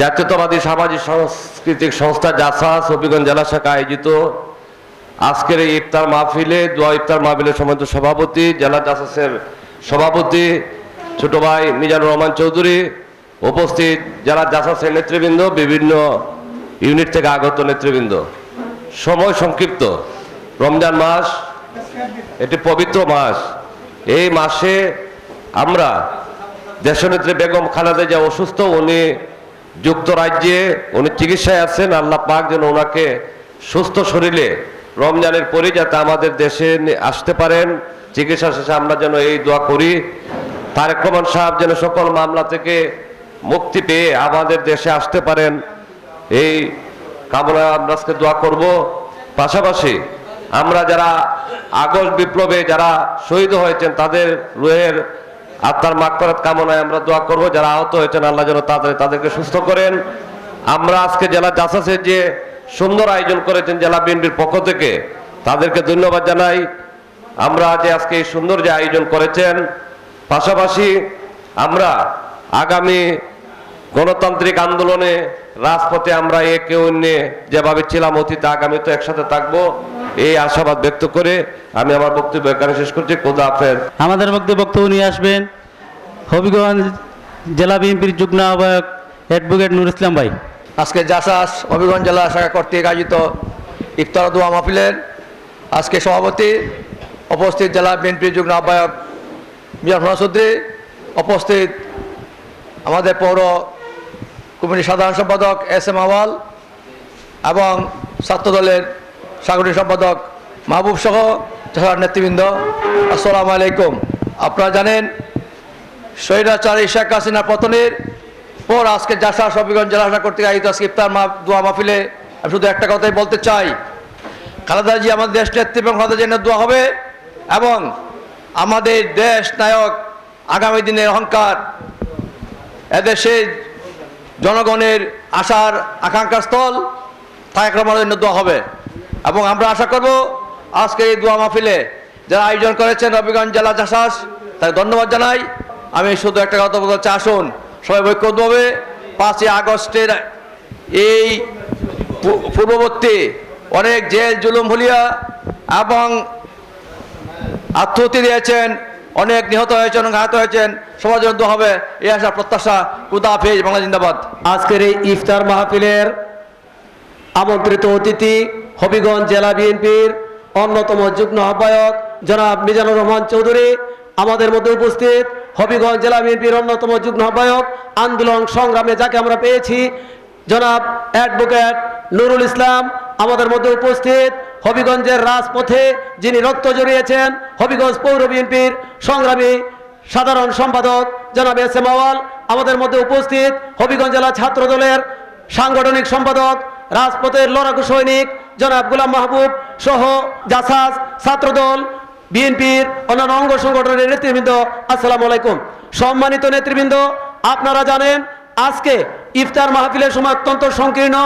জাতীয়তাবাদী সামাজিক সাংস্কৃতিক সংস্থা জাসাস হবিগঞ্জ জেলা শাখা আয়োজিত আজকের এই ইফতার মাহফিলে, দোয়া ইফতার মাহফিলের সম্মানিত সভাপতি, জেলা জাসাসের সভাপতি ছোট ভাই মিজানুর রহমান চৌধুরী, উপস্থিত জেলা জাসাসের নেতৃবৃন্দ, বিভিন্ন ইউনিট থেকে আগত নেতৃবৃন্দ। সময় সংক্ষিপ্ত। রমজান মাস, এটি পবিত্র মাস। এই মাসে আমরা দেশনেত্রী বেগম খালেদা যে অসুস্থ, উনি যুক্তরাজ্যে, উনি চিকিৎসায় আছেন, আল্লাহ পাক যেন ওনাকে সুস্থ শরীরে রমজানের পরে যাতে আমাদের দেশে আসতে পারেন। চিকিৎসা শেষে আমরা যেন এই দোয়া করি। তারেক রহমান সাহেব যেন সকল মামলা থেকে মুক্তি পেয়ে আমাদের দেশে আসতে পারেন। এই কামনা আমরা আজকে দোয়া করব। পাশাপাশি আমরা যারা আগস্ট বিপ্লবে যারা শহীদ হয়েছেন, তাদের রুহের আত্মার মাকফরাত কামনায় আমরা দোয়া করব, যারা আহত হয়েছেন, আল্লাহ যেন তাদের তাদেরকে সুস্থ করেন। আমরা আজকে জেলা জাসাসের যে সুন্দর আয়োজন করেছেন জেলা বিএনপির পক্ষ থেকে, তাদেরকে ধন্যবাদ জানাই। আমরা যে আজকে এই সুন্দর যে আয়োজন করেছেন, পাশাপাশি আমরা আগামী গণতান্ত্রিক আন্দোলনে রাজপথে আমরা একে অন্যে যেভাবে ছিলাম অতীতে আগামী তো একসাথে থাকব এই আশাবাদ ব্যক্ত করে আমি আমার বক্তব্য এখানে শেষ করছি। খোদা হাফেজ। আমাদের মধ্যে বক্তব্য নিয়ে আসবেন হবিগঞ্জ জেলা বিএনপির যুগ্ম আহ্বায়ক অ্যাডভোকেট নুর ইসলাম ভাই। আজকে জাসাস হবিগঞ্জ জেলা শাখা কর্তৃক আয়োজিত ইফতার দোয়া মাহফিলের আজকে সভাপতি উপস্থিত জেলা বিএনপির যুগ্ম আহ্বায়ক হোসেন চৌধুরী উপস্থিত আমাদের পৌর কমিটির সাধারণ সম্পাদক এস এম আওয়াল এবং ছাত্রদলের সাংগঠনিক সম্পাদক মাহবুব সহ নেতৃবৃন্দ, আসসালামু আলাইকুম। আপনারা জানেন, স্বৈরাচারী শেখ হাসিনা পতনের পর আজকে জাসা সবিগঞ্জ জেলা কর্তৃক আয়োজিত আজকে ইফতার মা দোয়া মাহফিলে আমি শুধু একটা কথাই বলতে চাই। খালেদা জি আমাদের দেশ নেত্রী এবং খালেদা জিনের দোয়া হবে এবং আমাদের দেশ নায়ক আগামী দিনের অহংকার, এদেশে জনগণের আশার আকাঙ্ক্ষার স্থল রহমানের জন্য দোয়া হবে। এবং আমরা আশা করব আজকে এই দোয়া মাহফিলে যারা আয়োজন করেছেন রবিগঞ্জ জেলা চাষাস তাকে ধন্যবাদ জানাই। আমি শুধু একটা কথা বলতে চাই, আসুন, সবাই ঐক্যবদ্ধভাবে পাঁচই আগস্টের এই পূর্ববর্তী অনেক জেল, জুলুম ভুলিয়া এবং আত্মহতি দিয়েছেন অনেক নিহত হয়েছেন আহত হয়েছেন সবার জন্য হবে, এই আশা, প্রত্যাশা কুদা হাফিজ বাংলা জিন্দাবাদ। আজকের এই ইফতার মাহফিলের আমন্ত্রিত অতিথি হবিগঞ্জ জেলা বিএনপির অন্যতম যুগ্ম আহ্বায়ক জনাব মিজানুর রহমান চৌধুরী, আমাদের মধ্যে উপস্থিত হবিগঞ্জ জেলা বিএনপির অন্যতম যুগ্ম আহ্বায়ক, আন্দোলন সংগ্রামে যাকে আমরা পেয়েছি, জনাব অ্যাডভোকেট নুরুল ইসলাম, আমাদের মধ্যে উপস্থিত হবিগঞ্জের রাজপথে যিনি রক্ত জড়িয়েছেন হবিগঞ্জ পৌর বিএনপির সংগ্রামী সাধারণ সম্পাদক জনাব এস এম আওয়াল, আমাদের মধ্যে উপস্থিত হবিগঞ্জ জেলা ছাত্র দলের সাংগঠনিক সম্পাদক, রাজপথের লড়াকু সৈনিক জনাব গুলাম মাহবুব সহ জাসাস ছাত্রদল, বিএনপির অন্যান্য অঙ্গ সংগঠনের নেতৃবৃন্দ, আসসালামু আলাইকুম। সম্মানিত নেতৃবৃন্দ, আপনারা জানেন আজকে ইফতার মাহফিলের সময় অত্যন্ত সংকীর্ণ,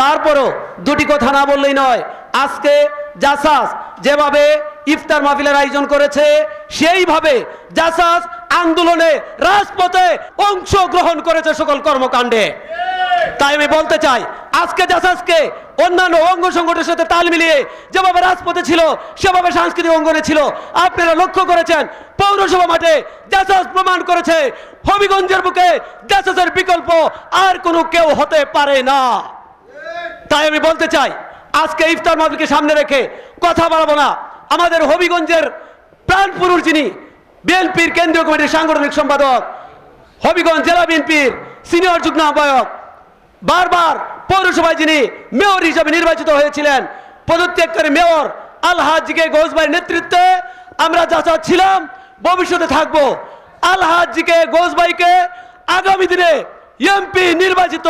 তারপরও দুটি কথা না বললেই নয়, আজকে জাসাস যেভাবে ইফতার মাহফিলের আয়োজন করেছে। সেইভাবে জাসাস আন্দোলনে রাজপথে অংশগ্রহণ করেছে সকল কর্মকাণ্ডে। তাই আমি বলতে চাই, আজকে জাসাসকে অন্যান্য অঙ্গ সংগঠনের সাথে তাল মিলিয়ে যেভাবে রাজপথে ছিল, সেভাবে সাংস্কৃতিক অঙ্গনে ছিল, আপনারা লক্ষ্য করেছেন, পৌরসভা মাঠে জাসাস প্রমাণ করেছে, হবিগঞ্জের বুকে জাসাসের বিকল্প আর কোনো কেউ হতে পারে না। তাই আমি বলতে চাই, আজকে ইফতার মাহফিলকে সামনে রেখে কথা বাড়াবো না। আমাদের হবিগঞ্জের প্রাণপুরুষ যিনি বিএনপির কেন্দ্রীয় কমিটির সাংগঠনিক সম্পাদক, হবিগঞ্জ জেলা বিএনপির সিনিয়র যুগ্ম আহ্বায়ক, বারবার পৌরসভায় যিনি মেয়র হিসাবে নির্বাচিত হয়েছিলেন, পদত্যাগকারী মেয়র আলহাজিকে ঘোষবাইয়ের নেতৃত্বে আমরা যা যা ছিলাম, ভবিষ্যতে থাকব। আলহাজিকে ঘোষবাইকে আগামী দিনে এমপি নির্বাচিত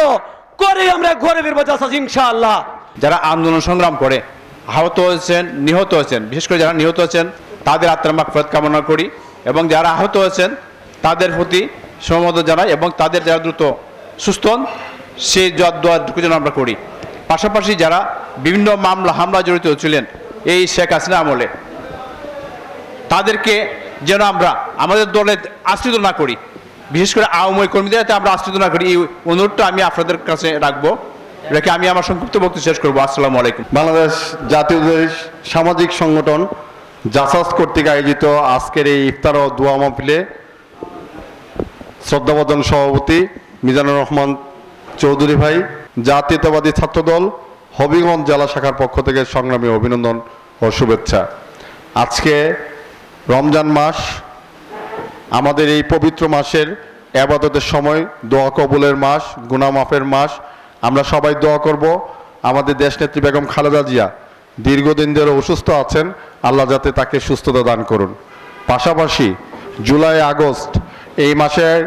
করে আমরা ঘরে ফিরবো যাচ্ছি ইনশাআল্লাহ। যারা আন্দোলন সংগ্রাম করে আহত হয়েছেন, নিহত হয়েছেন। বিশেষ করে যারা নিহত হয়েছেন, তাদের আত্মার মাকফরত কামনা করি এবং যারা আহত হয়েছেন, তাদের প্রতি সমমত জানাই এবং তাদের যারা দ্রুত সুস্থ হন, সেই দোয়াটুকু যেন আমরা করি। পাশাপাশি যারা বিভিন্ন মামলা হামলা জড়িত ছিলেন, এই শেখ হাসিনা আমলে, তাদেরকে যেন আমরা আমাদের দলে আশ্রিত না করি। বিশেষ করে আওয়ামী কর্মীদের আমরা আশ্রিত না করি, এই অনুরোধটা আমি আপনাদের কাছে রাখব। রেখে আমি আমার সংক্ষিপ্ত বক্তব্য শেষ করব। আসসালামু আলাইকুম। বাংলাদেশ জাতীয় সামাজিক সংগঠন জাসাস কর্তৃক আয়োজিত আজকের এই ইফতার ও দোয়া মাহফিলে শ্রদ্ধাবর্ধন সভাপতি মিজানুর রহমান চৌধুরী ভাই, জাতীয়তাবাদী ছাত্রদল, হবিগঞ্জ জেলা শাখার পক্ষ থেকে সংগ্রামী অভিনন্দন ও শুভেচ্ছা। আজকে রমজান মাস, আমাদের এই পবিত্র মাসের আবাদতের সময় দোয়া কবুলের মাস গুনা মাফের মাস আমরা সবাই দোয়া করব। আমাদের দেশনেত্রী বেগম খালেদা জিয়া দীর্ঘদিন ধরে অসুস্থ আছেন, আল্লাহ যাতে তাকে সুস্থতা দান করুন। পাশাপাশি জুলাই, আগস্ট এই মাসের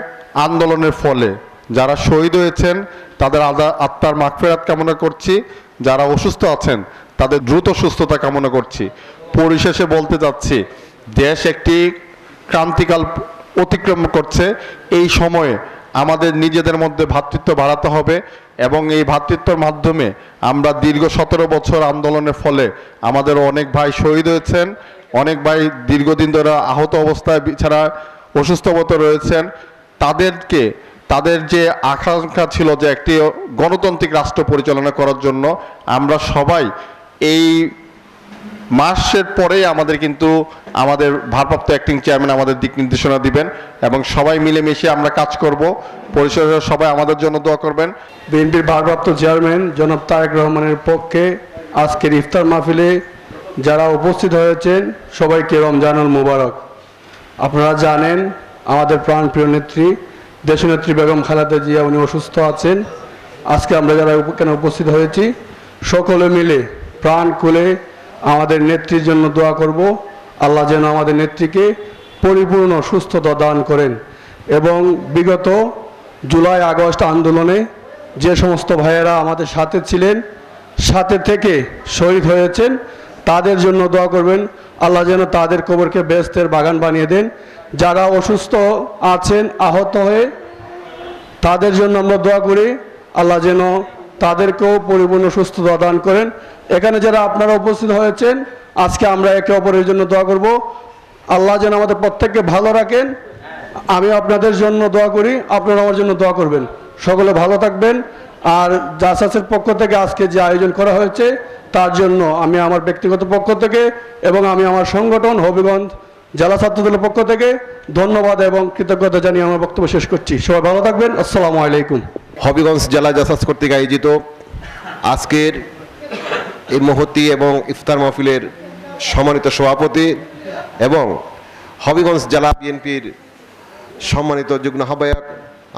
আন্দোলনের ফলে যারা শহীদ হয়েছেন, তাদের আত্মার মাগফেরাত কামনা করছি। যারা অসুস্থ আছেন, তাদের দ্রুত সুস্থতা কামনা করছি। পরিশেষে বলতে যাচ্ছি দেশ একটি ক্রান্তিকাল অতিক্রম করছে। এই সময়ে আমাদের নিজেদের মধ্যে ভ্রাতৃত্ব বাড়াতে হবে এবং এই ভ্রাতৃত্বের মাধ্যমে আমরা দীর্ঘ সতেরো বছর আন্দোলনের ফলে আমাদের অনেক ভাই শহীদ হয়েছেন, অনেক ভাই দীর্ঘদিন ধরে আহত অবস্থায় অসুস্থ অবস্থায় রয়েছেন। তাদেরকে, তাদের যে আকাঙ্ক্ষা ছিল যে একটি গণতান্ত্রিক রাষ্ট্র পরিচালনা করার জন্য আমরা সবাই এই মাসের পরেই আমাদের কিন্তু আমাদের ভারপ্রাপ্ত অ্যাক্টিং চেয়ারম্যান আমাদের দিক নির্দেশনা দিবেন এবং সবাই মিলেমিশে আমরা কাজ করব। পরিষদের সবাই আমাদের জন্য দোয়া করবেন। বিএনপির ভারপ্রাপ্ত চেয়ারম্যান জনাব তারেক রহমানের পক্ষে আজকের ইফতার মাহফিলে যারা উপস্থিত হয়েছেন, সবাইকে রমজানুল মুবারক। আপনারা জানেন, আমাদের প্রাণপ্রিয় নেত্রী, দেশনেত্রী বেগম খালেদা জিয়া, উনি অসুস্থ আছেন। আজকে আমরা যারা এখানে উপস্থিত হয়েছি, সকলে মিলে প্রাণ খুলে আমাদের নেত্রীর জন্য দোয়া করব। আল্লাহ যেন আমাদের নেত্রীকে পরিপূর্ণ সুস্থতা দান করেন এবং বিগত জুলাই, আগস্ট আন্দোলনে যে সমস্ত ভাইয়েরা আমাদের সাথে ছিলেন, সাথে থেকে শহীদ হয়েছেন, তাদের জন্য দোয়া করবেন। আল্লাহ যেন তাদের কবরকে বেস্তের বাগান বানিয়ে দেন। যারা অসুস্থ আছেন, আহত হয়ে তাদের জন্য আমরা দোয়া করি। আল্লাহ যেন তাদেরকেও পরিপূর্ণ সুস্থতা দান করেন। এখানে যারা আপনারা উপস্থিত হয়েছেন, আজকে আমরা একে অপরের জন্য দোয়া করব। আল্লাহ যেন আমাদের প্রত্যেককে ভালো রাখেন। আমি আপনাদের জন্য দোয়া করি, আপনারা আমার জন্য দোয়া করবেন। সকলে ভালো থাকবেন। আর জাসাসের পক্ষ থেকে আজকে যে আয়োজন করা হয়েছে, তার জন্য আমি আমার ব্যক্তিগত পক্ষ থেকে এবং আমি আমার সংগঠন হবিগঞ্জ জেলা ছাত্রদলের পক্ষ থেকে ধন্যবাদ এবং কৃতজ্ঞতা জানিয়ে আমার বক্তব্য শেষ করছি। সবাই ভালো থাকবেন। আসসালামু আলাইকুম। হবিগঞ্জ জেলা জাসাস কর্তৃক আয়োজিত আজকের এই মহতি এবং ইফতার মাহফিলের সম্মানিত সভাপতি এবং হবিগঞ্জ জেলা বিএনপির সম্মানিত যুগ্ম আহ্বায়ক,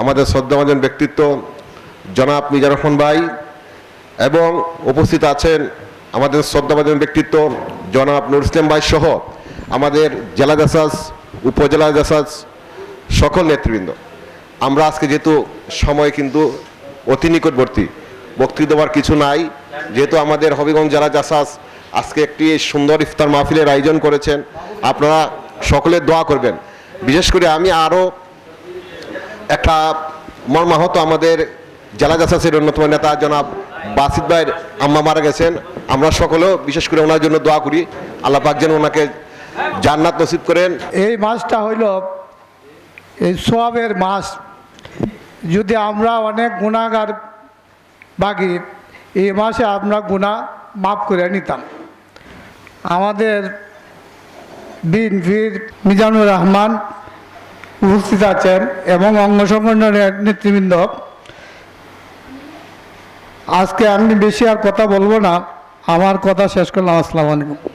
আমাদের শ্রদ্ধাভাজন ব্যক্তিত্ব জনাব মিজার রহমান ভাই এবং উপস্থিত আছেন আমাদের শ্রদ্ধাভাজন ব্যক্তিত্ব জনাব নুর ইসলাম ভাই সহ আমাদের জেলা জাসাস, উপজেলা জাসাস সকল নেতৃবৃন্দ। আমরা আজকে যেহেতু সময় কিন্তু অতি নিকটবর্তী, বক্তৃতা দেওয়ার কিছু নাই, যেহেতু আমাদের হবিগঞ্জ জেলা জাসাস আজকে একটি সুন্দর ইফতার মাহফিলের আয়োজন করেছেন, আপনারা সকলে দোয়া করবেন। বিশেষ করে আমি আরও একটা মর্মাহত আমাদের জেলা জাসাসের অন্যতম নেতা জনাব বাসিদ ভাইয়ের আম্মা মারা গেছেন। আমরা সকলেও বিশেষ করে ওনার জন্য দোয়া করি। আল্লাহ পাক যেন ওনাকে জান্নাত নসিব করেন। এই মাসটা হইল এই সোয়াবের মাস। যদি আমরা অনেক গুণাগার বাগি, এই মাসে আমরা গুণা মাফ করে নিতাম। আমাদের বিএনপির মিজানুর রহমান উপস্থিত আছেন এবং অঙ্গ সংগঠনের নেতৃবৃন্দ। আজকে আমি বেশি আর কথা বলব না, আমার কথা শেষ করলাম, আসসালামু আলাইকুম।